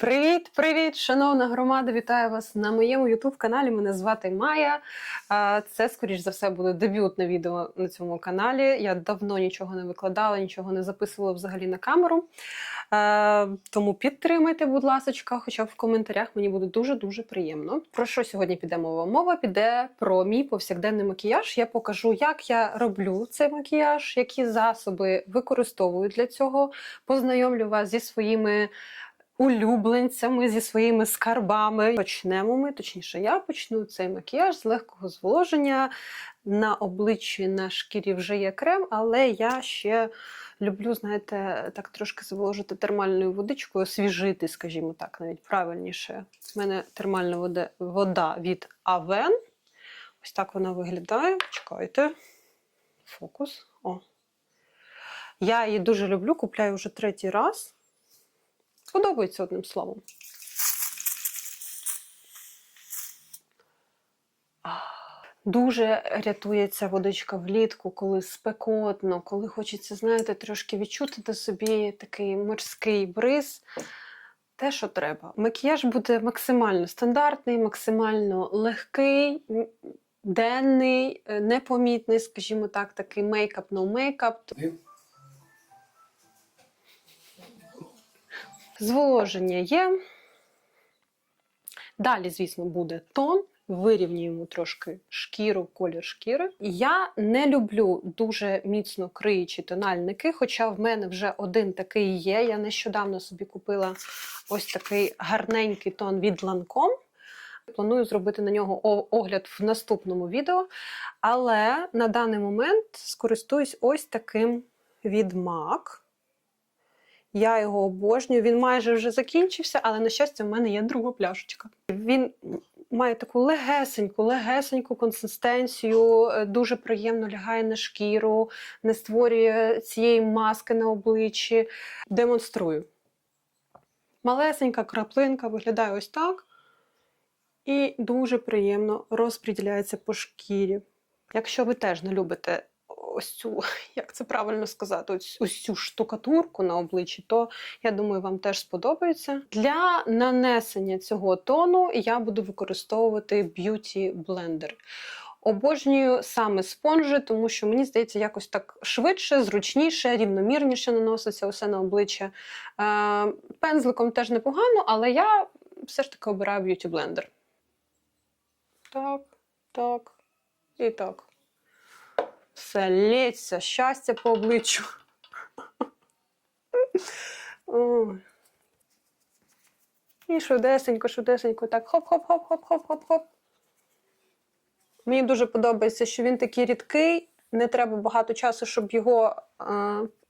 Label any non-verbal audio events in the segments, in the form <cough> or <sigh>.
Привіт, привіт, шановна громада! Вітаю вас на моєму ютуб-каналі. Мене звати Майя. Це, скоріш за все, буде дебютне відео на цьому каналі. Я давно нічого не викладала, нічого не записувала взагалі на камеру. Тому підтримайте, будь ласка, хоча в коментарях мені буде дуже-дуже приємно. Про що сьогодні піде мова? Мова піде про мій повсякденний макіяж. Я покажу, як я роблю цей макіяж, які засоби використовую для цього. Познайомлю вас зі своїми улюбленцями зі своїми скарбами. Почнемо ми, точніше, я почну цей макіяж з легкого зволоження. На обличчі на шкірі вже є крем, але я ще люблю, знаєте, так трошки зволожити термальною водичкою, освіжити, скажімо так, навіть правильніше. У мене термальна вода, вода від Авен. Ось так вона виглядає. Чекайте. Фокус. О. Я її дуже люблю, купляю вже третій раз. Подобається одним словом. Дуже рятує ця водичка влітку, коли спекотно, коли хочеться, знаєте, трошки відчути на собі такий морський бриз. Те, що треба. Макіяж буде максимально стандартний, максимально легкий, денний, е, непомітний, скажімо так, такий мейкап, no Зволоження є. Далі, звісно, буде тон. Вирівнюємо трошки шкіру, колір шкіри. Я не люблю дуже міцно криючі тональники, хоча в мене вже один такий є. Я нещодавно собі купила ось такий гарненький тон від Lancome. Планую зробити на нього огляд в наступному відео. Але на даний момент скористуюсь ось таким від MAC. Я його обожнюю. Він майже вже закінчився, але на щастя, в мене є друга пляшечка. Він має таку легесеньку, легесеньку консистенцію, е, дуже приємно лягає на шкіру, не створює цієї маски на обличчі. Демонструю. Малесенька краплинка виглядає ось так. І дуже приємно розподіляється по шкірі. Якщо ви теж не любите ось цю, <laughs> як це правильно сказати, ось, ось цю штукатурку на обличчі, то я думаю, вам теж сподобається. Для нанесення цього тону я буду використовувати Beauty Blender. Обожнюю саме спонжі, тому що мені здається, якось так швидше, зручніше, рівномірніше наноситься усе на обличчя. Е, пензликом теж непогано, але я все ж таки обираю Beauty Blender. Так, так і так. Все лється, щастя по обличчю. <laughs> І швидесенько, швидесенько, так хоп-хоп-хоп-хоп-хоп-хоп-хоп. Мені дуже подобається, що він такий рідкий, не треба багато часу, щоб його е,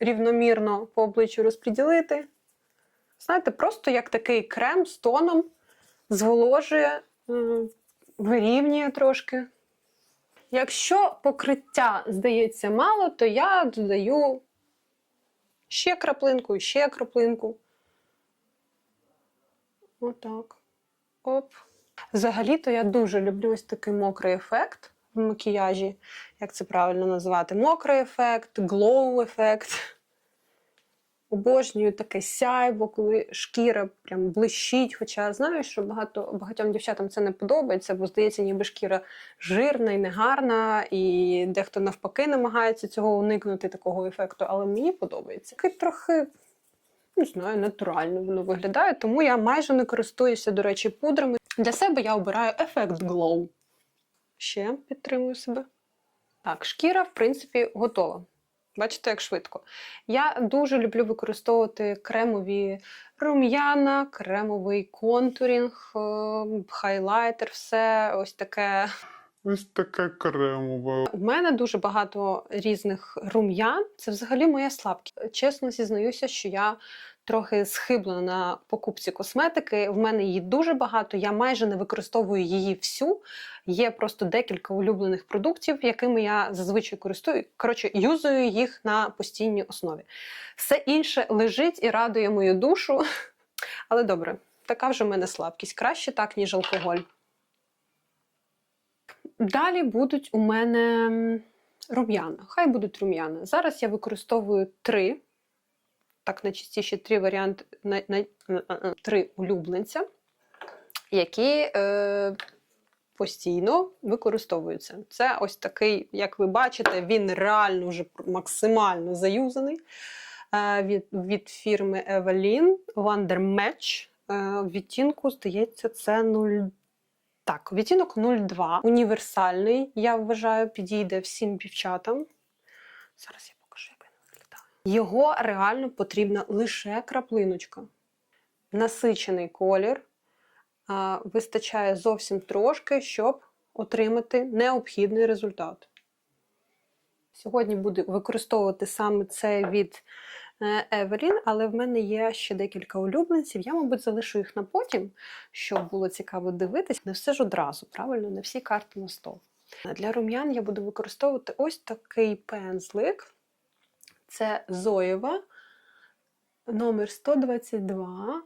рівномірно по обличчю розподілити. Знаєте, просто як такий крем з тоном зволожує, е, вирівнює трошки. Якщо покриття здається мало, то я додаю ще краплинку, ще краплинку. Отак. Оп. Взагалі-то я дуже люблю ось такий мокрий ефект в макіяжі. Як це правильно назвати? Мокрий ефект, глоу ефект. Обожнюю таке сяйво, коли шкіра прям блищить. Хоча знаю, що багато, багатьом дівчатам це не подобається, бо здається, ніби шкіра жирна і негарна, і дехто навпаки намагається цього уникнути, такого ефекту. Але мені подобається. Такий трохи, не знаю, натурально воно виглядає, тому я майже не користуюся, до речі, пудрами. Для себе я обираю ефект Glow. Ще підтримую себе. Так, шкіра, в принципі, готова. Бачите, як швидко. Я дуже люблю використовувати кремові рум'яна, кремовий контурінг, е, хайлайтер, все ось таке. Ось таке кремове. У мене дуже багато різних рум'ян. Це взагалі моя слабкість. Чесно зізнаюся, що я трохи схиблена на покупці косметики. В мене її дуже багато, я майже не використовую її всю. Є просто декілька улюблених продуктів, якими я зазвичай користую. Коротше, юзую їх на постійній основі. Все інше лежить і радує мою душу. <laughs> Але добре, така вже в мене слабкість. Краще так, ніж алкоголь. Далі будуть у мене рум'яна. Хай будуть рум'яна. Зараз я використовую три так найчастіші три варіанти, на, на, на- на- три улюбленця, які е, постійно використовуються. Це ось такий, як ви бачите, він реально вже максимально заюзаний. Е, від, від фірми Evelyn Wonder Match. Е, відтінку, здається, це 0. Так, відтінок 02. Універсальний, я вважаю, підійде всім дівчатам. Зараз я покажу, як він виглядає. Його реально потрібна лише краплиночка. Насичений колір. Вистачає зовсім трошки, щоб отримати необхідний результат. Сьогодні буду використовувати саме цей від е, Evelyn, але в мене є ще декілька улюбленців. Я, мабуть, залишу їх на потім, щоб було цікаво дивитись. Не все ж одразу, правильно, не всі карти на стол. Для рум'ян я буду використовувати ось такий пензлик. Це Зоєва, номер 122.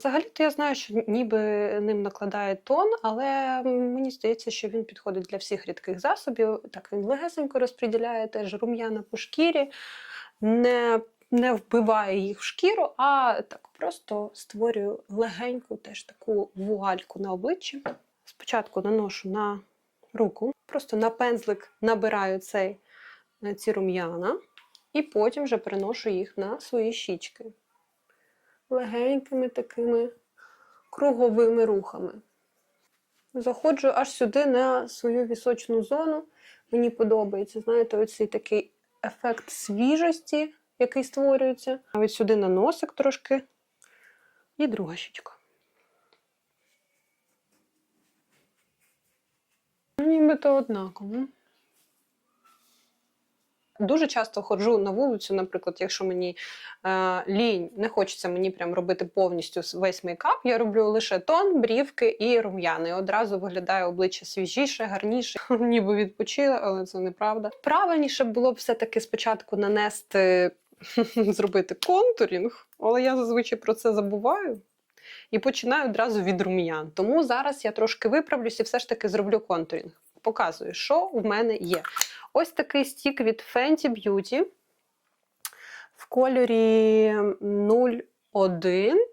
Взагалі-то я знаю, що ніби ним накладає тон, але мені здається, що він підходить для всіх рідких засобів. Так він легесенько розподіляє теж рум'яна по шкірі, не, не вбиває їх в шкіру, а так просто створює легеньку теж таку вуальку на обличчі. Спочатку наношу на руку, просто на пензлик набираю цей, ці рум'яна, і потім вже переношу їх на свої щічки легенькими такими круговими рухами. Заходжу аж сюди на свою вісочну зону. Мені подобається, знаєте, оцей такий ефект свіжості, який створюється. Навіть сюди на носик трошки. І друга щічка. Ну, Нібито однаково. Дуже часто ходжу на вулицю, наприклад, якщо мені е, лінь, не хочеться мені прям робити повністю весь мейкап, я роблю лише тон, брівки і рум'яни. Одразу виглядає обличчя свіжіше, гарніше, <laughs> ніби відпочила, але це неправда. Правильніше було б все-таки спочатку нанести, <laughs> зробити контурінг, але я зазвичай про це забуваю. І починаю одразу від рум'ян. Тому зараз я трошки виправлюсь і все ж таки зроблю контурінг. Показую, що в мене є. Ось такий стік від Fenty Beauty в кольорі 01.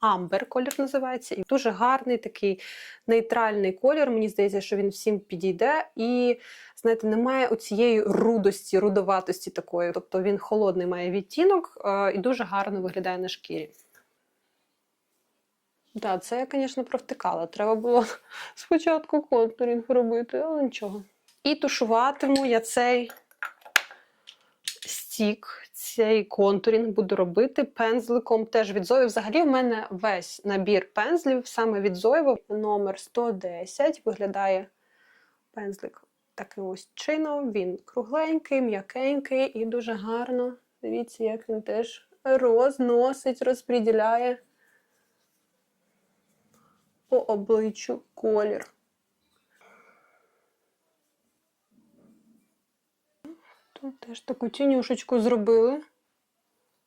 Амбер колір називається. І дуже гарний такий нейтральний колір. Мені здається, що він всім підійде. І, знаєте, немає оцієї рудості, рудоватості такої. Тобто він холодний має відтінок е, і дуже гарно виглядає на шкірі. Так, це я, звісно, провтикала. Треба було <laughs> спочатку контурінг робити, але нічого. І тушуватиму я цей стік, цей контурінг буду робити пензликом теж від Зої. Взагалі, в мене весь набір пензлів саме від Зоєва. Номер 110 виглядає пензлик таким ось чином. Він кругленький, м'якенький і дуже гарно. Дивіться, як він теж розносить, розподіляє по обличчю колір. Тут теж таку тінюшечку зробили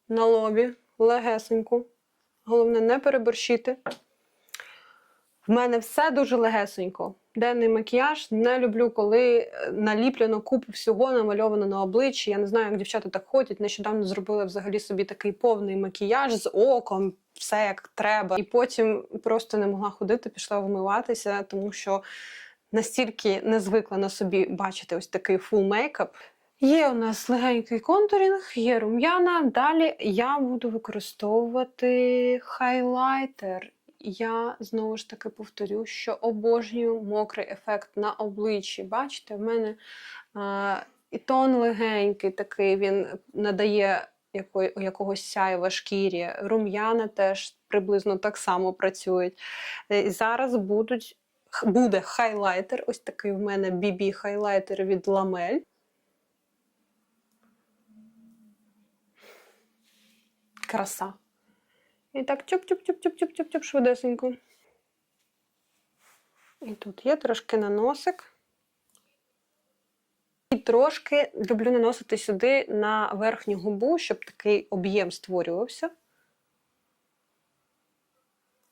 на лобі, легесеньку. Головне не переборщити. В мене все дуже легесенько. Денний макіяж не люблю, коли е, наліплено купу всього намальовано на обличчі. Я не знаю, як дівчата так ходять. Нещодавно зробила взагалі собі такий повний макіяж з оком, все як треба. І потім просто не могла ходити, пішла вмиватися, тому що настільки не звикла на собі бачити ось такий фул мейкап. Є у нас легенький контурінг, є рум'яна. Далі я буду використовувати хайлайтер. Я знову ж таки повторю, що обожнюю мокрий ефект на обличчі. Бачите, в мене а, і тон легенький такий, він надає яко, якогось сяєва шкірі. Рум'яна теж приблизно так само працюють. Е, І зараз будуть, буде хайлайтер. Ось такий в мене BB хайлайтер від Ламель. Краса. І так чуп-чуп-чуп-чуп-чуп-чуп швидесенько. І тут є трошки на носик. І трошки люблю наносити сюди на верхню губу, щоб такий об'єм створювався.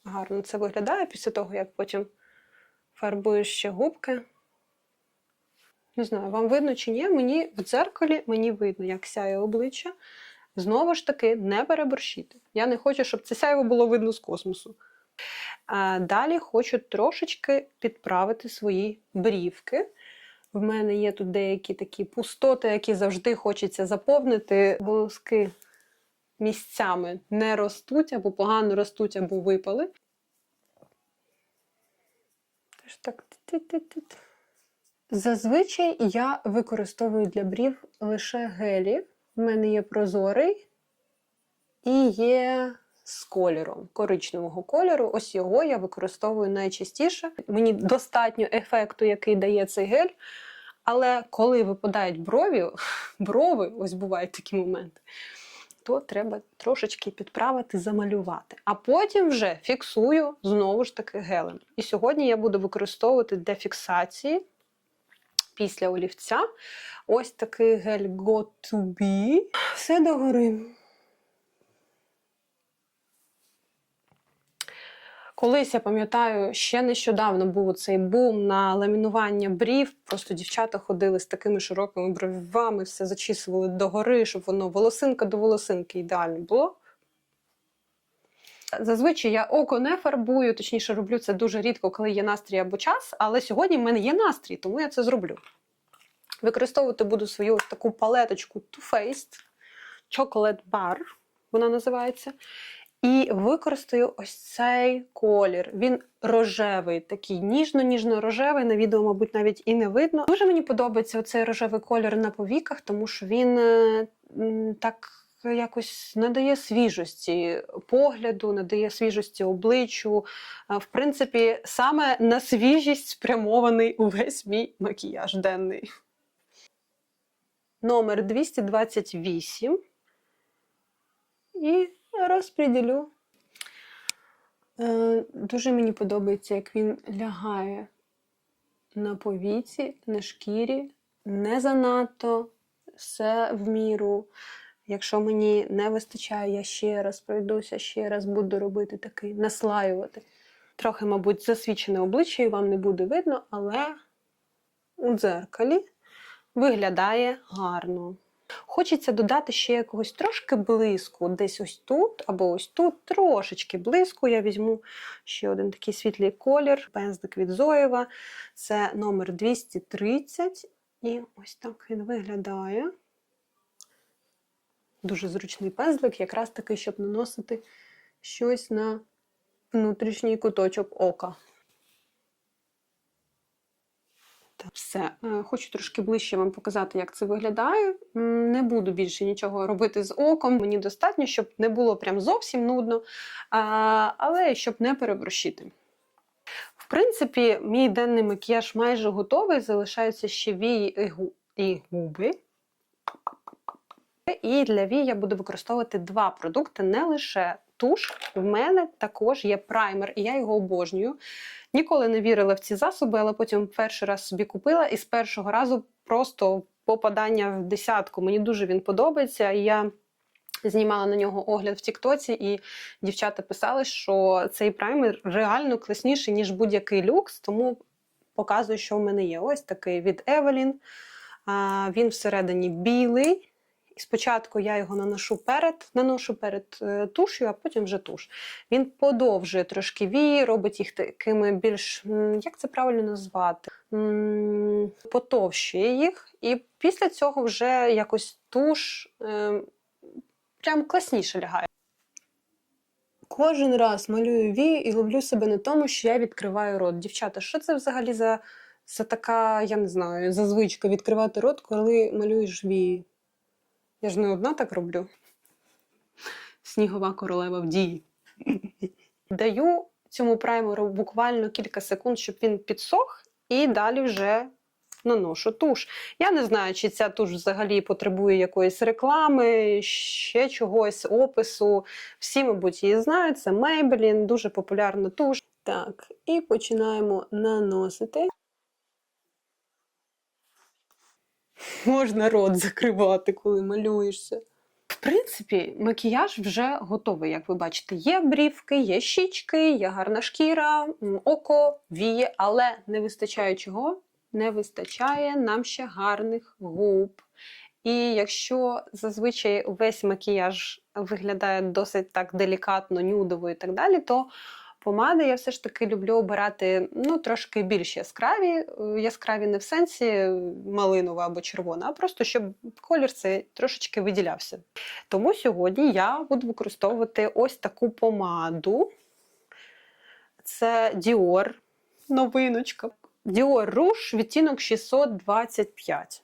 Гарно це виглядає після того, як потім фарбуєш ще губки. Не знаю, вам видно чи ні? Мені в дзеркалі мені видно, як сяє обличчя. Знову ж таки, не переборщити. Я не хочу, щоб це сяйво було видно з космосу. Далі хочу трошечки підправити свої брівки. В мене є тут деякі такі пустоти, які завжди хочеться заповнити. Волоски місцями не ростуть, або погано ростуть, або випали. Теж так. Зазвичай я використовую для брів лише гелі. У мене є прозорий і є з кольором коричневого кольору. Ось його я використовую найчастіше. Мені достатньо ефекту, який дає цей гель. Але коли випадають брові, <laughs> брови, ось бувають такі моменти, то треба трошечки підправити, замалювати. А потім вже фіксую знову ж таки гелем. І сьогодні я буду використовувати для фіксації після олівця ось такий гель Got to Be. Все догори. Колись я пам'ятаю, ще нещодавно був цей бум на ламінування брів. Просто дівчата ходили з такими широкими бровами, все зачісували догори, щоб воно волосинка до волосинки ідеально було. Зазвичай я око не фарбую, точніше роблю це дуже рідко, коли є настрій або час, але сьогодні в мене є настрій, тому я це зроблю. Використовувати буду свою таку палеточку Too Faced Chocolate Bar, вона називається. І використаю ось цей колір. Він рожевий, такий ніжно-ніжно-рожевий. На відео, мабуть, навіть і не видно. Дуже мені подобається оцей рожевий колір на повіках, тому що він е, так якось надає свіжості погляду, надає свіжості обличчю. В принципі, саме на свіжість спрямований увесь мій макіяж денний. Номер 228. І розподілю. Е, дуже мені подобається, як він лягає на повіці, на шкірі, не занадто, все в міру. Якщо мені не вистачає, я ще раз пройдуся, ще раз буду робити такий, наслаювати. Трохи, мабуть, засвічене обличчя і вам не буде видно, але у дзеркалі виглядає гарно. Хочеться додати ще якогось трошки блиску, десь ось тут або ось тут, трошечки блиску. Я візьму ще один такий світлий колір, пензлик від Зоєва. Це номер 230. І ось так він виглядає. Дуже зручний пензлик, якраз таки, щоб наносити щось на внутрішній куточок ока. Все, Е, хочу трошки ближче вам показати, як це виглядає. Не буду більше нічого робити з оком. Мені достатньо, щоб не було прям зовсім нудно, але щоб не переборщити. В принципі, мій денний макіяж майже готовий. Залишаються ще вії і губи. І для вій я буду використовувати два продукти, не лише туш. В мене також є праймер, і я його обожнюю. Ніколи не вірила в ці засоби, але потім перший раз собі купила і з першого разу просто попадання в десятку. Мені дуже він подобається. І я знімала на нього огляд в Тіктоці, і дівчата писали, що цей праймер реально класніший, ніж будь-який люкс, тому показую, що в мене є. Ось такий від Evelyn. Він всередині білий. І спочатку я його наношу перед, наношу перед е, туш'ю, а потім вже туш. Він подовжує трошки вії, робить їх такими більш, як це правильно назвати? Потовщує їх. І після цього вже якось туш е, прям класніше лягає. Кожен раз малюю вії і ловлю себе на тому, що я відкриваю рот. Дівчата, що це взагалі за, за така, я не знаю, за звичка відкривати рот, коли малюєш вії? Я ж не одна так роблю. Снігова королева в дії. Даю цьому праймеру буквально кілька секунд, щоб він підсох, і далі вже наношу туш. Я не знаю, чи ця туш взагалі потребує якоїсь реклами, ще чогось, опису. Всі, мабуть, її знають. Це Maybelline, дуже популярна туш. Так, і починаємо наносити. Можна рот закривати, коли малюєшся. В принципі, макіяж вже готовий, як ви бачите. Є брівки, є щічки, є гарна шкіра, око, віє, але не вистачає чого? Не вистачає нам ще гарних губ. І якщо зазвичай весь макіяж виглядає досить так делікатно, нюдово і так далі, то помади я все ж таки люблю обирати ну, трошки більш яскраві. Е, Яскраві не в сенсі малинова або червона, а просто щоб колір цей трошечки виділявся. Тому сьогодні я буду використовувати ось таку помаду. Це Dior, новиночка. Dior Rouge, відтінок 625.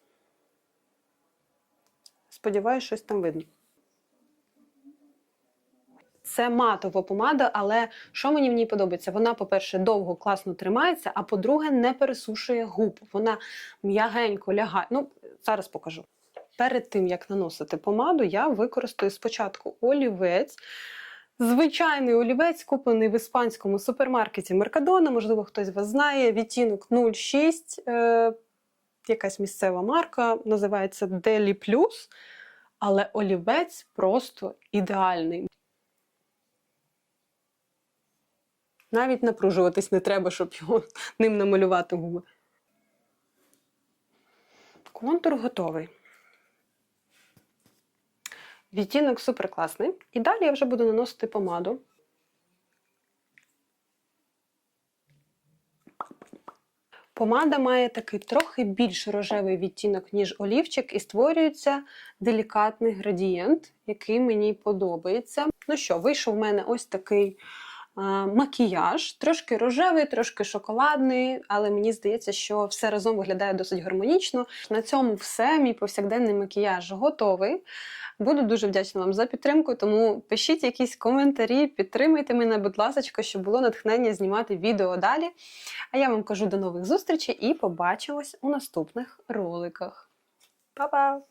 Сподіваюсь, щось там видно. Це матова помада, але що мені в ній подобається? Вона, по-перше, довго класно тримається, а по-друге, не пересушує губ. Вона м'ягенько лягає. Ну, зараз покажу. Перед тим, як наносити помаду, я використаю спочатку олівець. Звичайний олівець, куплений в іспанському супермаркеті Меркадона. Можливо, хтось вас знає. Відтінок 06, е, якась місцева марка, називається Deli Plus. Але олівець просто ідеальний. Навіть напружуватись не треба, щоб його <laughs> ним намалювати губи. Контур готовий. Відтінок супер класний. І далі я вже буду наносити помаду. Помада має такий трохи більш рожевий відтінок, ніж олівчик, і створюється делікатний градієнт, який мені подобається. Ну що, вийшов в мене ось такий макіяж, трошки рожевий, трошки шоколадний, але мені здається, що все разом виглядає досить гармонічно. На цьому все. Мій повсякденний макіяж готовий. Буду дуже вдячна вам за підтримку, тому пишіть якісь коментарі, підтримайте мене, будь ласка, щоб було натхнення знімати відео далі. А я вам кажу до нових зустрічей і побачимось у наступних роликах. Па-па!